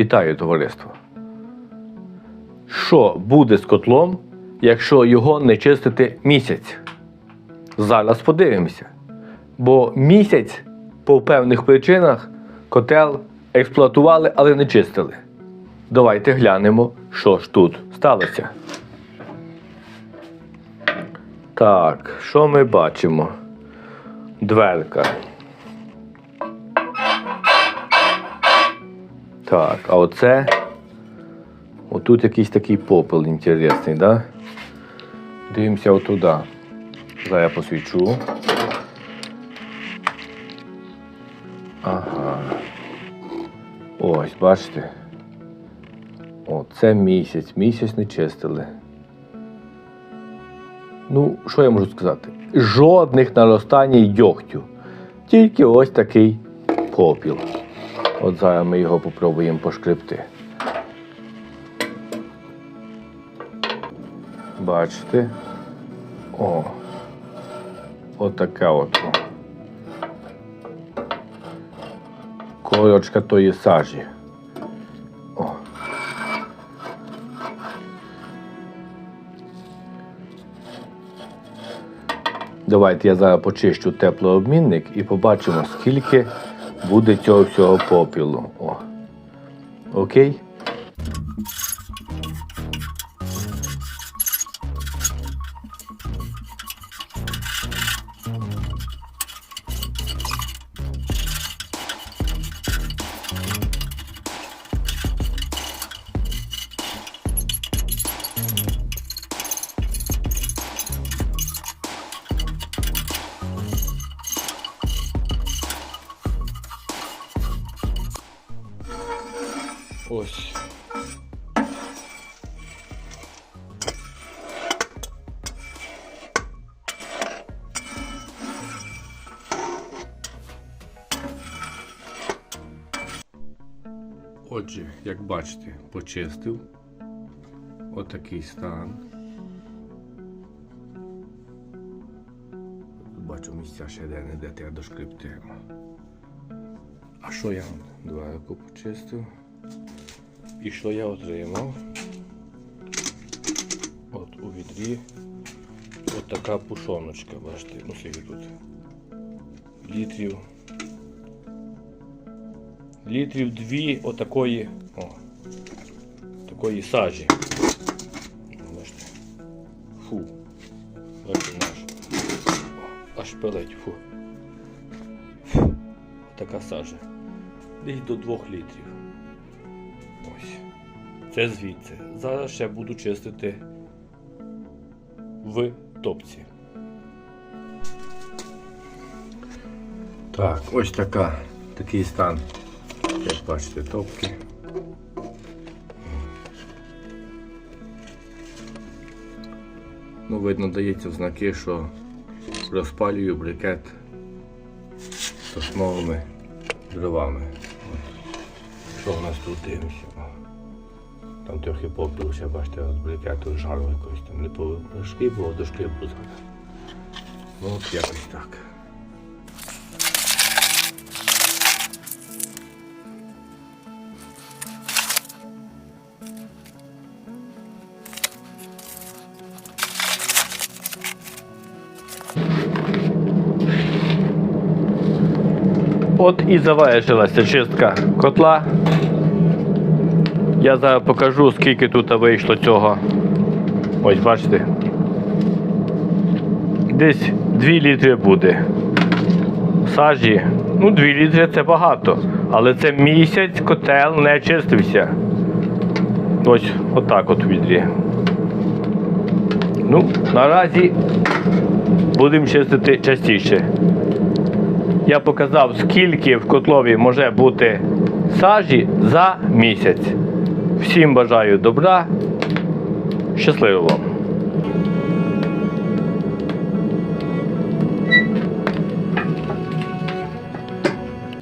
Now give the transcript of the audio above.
Вітаю, товариство. Що буде з котлом, якщо його не чистити місяць? Зараз подивимося. Бо місяць по певних причинах котел експлуатували, але не чистили. Давайте глянемо, що ж тут сталося. Так, що ми бачимо? Дверка. Так, а оце. Отут якийсь такий попел інтересний, да? Дивимося отуда. Зараз я посвічу. Ага. Ось, бачите? О, це місяць. Місяць не чистили. Ну, що я можу сказати? Жодних наростань дьогтю. Тільки ось такий попіл. От зараз ми його попробуємо пошкребти. Бачите? О. Отака от. Корочка тої сажі. О. Давайте я зараз почищу теплообмінник і побачимо, скільки буде цього всього попілу. О. Окей? Ось. Отже, як бачите, почистив. Отакий стан. Бачу місця ще де не де треба дошкриптимо. А що я дверку почистив? І що я отримав? От у відрі от така пушоночка, бачите, ну скільки тут літрів. Літрів дві отакої, о, такої сажі. Бачите. Фу. Бачите наш. Аж пилить, фу. Така сажа. Десь до двох літрів. Ось. Це звідси. Зараз ще буду чистити в топці. Так, ось така, такий стан, як бачите, топки. Ну, видно, дається в знаки, що розпалюю брикет сосновими дровами. Що в нас тут дивимося? О. Там трохи попіл ще, бачите, брикету жару якось там не по дошки було, дошки було. Ну от якось так. От і завершилася чистка котла. Я зараз покажу, скільки тут вийшло цього. Ось бачите. Десь 2 літри буде. Сажі. Ну, 2 літри це багато. Але це місяць котел не чистився. Ось отак от відрі. Ну, наразі будемо чистити частіше. Я показав, скільки в котлові може бути сажі за місяць. Всім бажаю добра. Щасливо вам!